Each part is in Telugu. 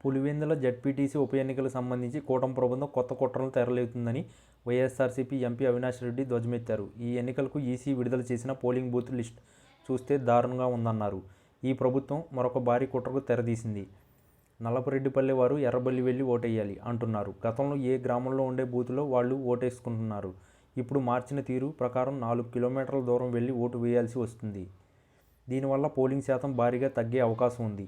పులివెందుల జడ్పీటీసీ ఉప ఎన్నికలకు సంబంధించి కూటమి ప్రభుత్వం కొత్త కుట్రలు తెరలేపుతుందని వైఎస్ఆర్సీపీ ఎంపీ అవినాష్ రెడ్డి ధ్వజమెత్తారు. ఈ ఎన్నికలకు ఈసీ విడుదల చేసిన పోలింగ్ బూత్ లిస్ట్ చూస్తే దారుణంగా ఉందన్నారు. ఈ ప్రభుత్వం మరొక భారీ కుట్రకు తెరదీసింది. నల్లపరెడ్డిపల్లె వారు ఎర్రబల్లి వెళ్ళి ఓటేయాలి అంటున్నారు. గతంలో ఏ గ్రామంలో ఉండే బూత్లో వాళ్ళు ఓటేసుకుంటున్నారు. ఇప్పుడు మార్చిన తీరు ప్రకారం నాలుగు కిలోమీటర్ల దూరం వెళ్ళి ఓటు వేయాల్సి వస్తుంది. దీనివల్ల పోలింగ్ శాతం భారీగా తగ్గే అవకాశం ఉంది.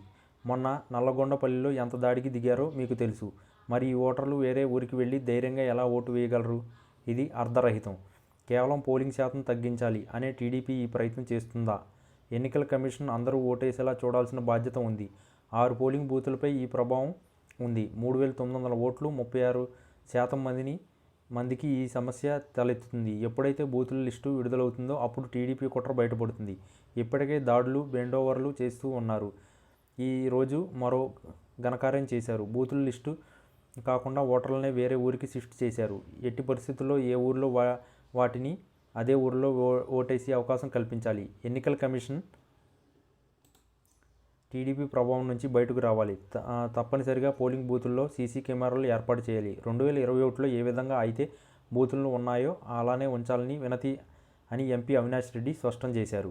మొన్న నల్లగొండపల్లిలో ఎంత దాడికి దిగారో మీకు తెలుసు. మరి ఈ ఓటర్లు వేరే ఊరికి వెళ్ళి ధైర్యంగా ఎలా ఓటు వేయగలరు? ఇది అర్ధరహితం. కేవలం పోలింగ్ శాతం తగ్గించాలి అనే టీడీపీ ఈ ప్రయత్నం చేస్తుందా? ఎన్నికల కమిషన్ అందరూ ఓటేసేలా చూడాల్సిన బాధ్యత ఉంది. ఆరు పోలింగ్ బూతులపై ఈ ప్రభావం ఉంది. మూడు వేల తొమ్మిది వందల ఓట్లు ముప్పై ఆరు శాతం మందిని మందికి ఈ సమస్య తలెత్తుతుంది. ఎప్పుడైతే బూతుల లిస్టు విడుదలవుతుందో అప్పుడు టీడీపీ కుట్ర బయటపడుతుంది. ఇప్పటికే దాడులు బెండోవర్లు చేస్తూ ఉన్నారు. ఈ రోజు మరో ఘనకార్యం చేశారు. బూతుల లిస్టు కాకుండా ఓటర్లనే వేరే ఊరికి షిఫ్ట్ చేశారు. ఎట్టి పరిస్థితుల్లో ఏ ఊరిలో వా వాటిని అదే ఊరిలో ఓ ఓటేసే అవకాశం కల్పించాలి. ఎన్నికల కమిషన్ టీడీపీ ప్రభావం నుంచి బయటకు రావాలి. తప్పనిసరిగా పోలింగ్ బూతుల్లో సీసీ కెమెరాలు ఏర్పాటు చేయాలి. రెండు వేల ఇరవై ఒకటిలో ఏ విధంగా అయితే బూతులు ఉన్నాయో అలానే ఉంచాలని వినతి అని ఎంపీ అవినాష్ రెడ్డి స్పష్టం చేశారు.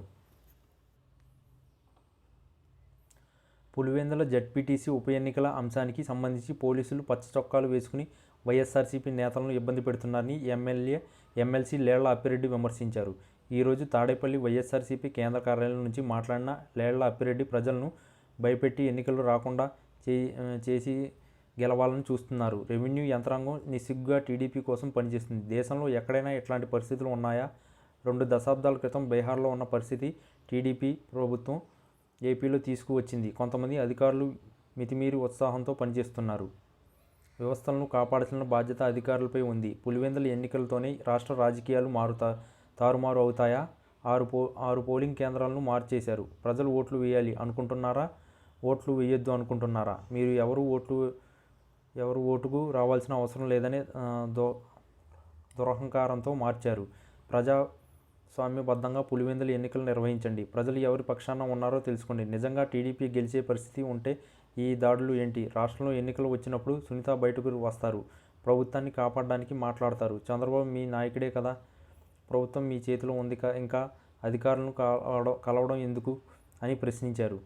పులివెందుల జడ్పీటీసీ ఉప ఎన్నికల అంశానికి సంబంధించి పోలీసులు పచ్చ చొక్కాలు వేసుకుని వైఎస్ఆర్సీపీ నేతలను ఇబ్బంది పెడుతున్నారని ఎమ్మెల్యే ఎమ్మెల్సీ లేళ్ళ అప్పిరెడ్డి విమర్శించారు. ఈరోజు తాడేపల్లి వైఎస్ఆర్సీపీ కేంద్ర కార్యాలయం నుంచి మాట్లాడిన లేళ్ళ అప్పిరెడ్డి ప్రజలను భయపెట్టి ఎన్నికలు రాకుండా చేసి గెలవాలని చూస్తున్నారు. రెవెన్యూ యంత్రాంగం నిస్సిగ్గుగా టీడీపీ కోసం పనిచేస్తుంది. దేశంలో ఎక్కడైనా ఇట్లాంటి పరిస్థితులు ఉన్నాయా? రెండు దశాబ్దాల క్రితం బీహార్లో ఉన్న పరిస్థితి టీడీపీ ప్రభుత్వం ఏపీలో తీసుకువచ్చింది. కొంతమంది అధికారులు మితిమీరి ఉత్సాహంతో పనిచేస్తున్నారు. వ్యవస్థలను కాపాడాల్సిన బాధ్యత అధికారులపై ఉంది. పులివెందుల ఎన్నికలతోనే రాష్ట్ర రాజకీయాలు మారుతా తారుమారు అవుతాయా? ఆరు పో ఆరు పోలింగ్ కేంద్రాలను మార్చేశారు. ప్రజలు ఓట్లు వేయాలి అనుకుంటున్నారా? ఓట్లు వేయొద్దు అనుకుంటున్నారా? మీరు ఎవరు ఓట్లు ఎవరు ఓటుకు రావాల్సిన అవసరం లేదనే దో దురహంకారంతో మార్చారు. ప్రజా ప్రజాస్వామ్యబద్ధంగా పులివెందుల ఎన్నికలు నిర్వహించండి. ప్రజలు ఎవరి పక్షాన ఉన్నారో తెలుసుకోండి. నిజంగా టీడీపీ గెలిచే పరిస్థితి ఉంటే ఈ దాడులు ఏంటి? రాష్ట్రంలో ఎన్నికలు వచ్చినప్పుడు సునీత బయటకు వస్తారు. ప్రభుత్వాన్ని కాపాడడానికి మాట్లాడతారు. చంద్రబాబు మీ నాయకుడే కదా? ప్రభుత్వం మీ చేతిలో ఉంది ఇంకా అధికారులను కలవడం కలవడం ఎందుకు? అని ప్రశ్నించారు.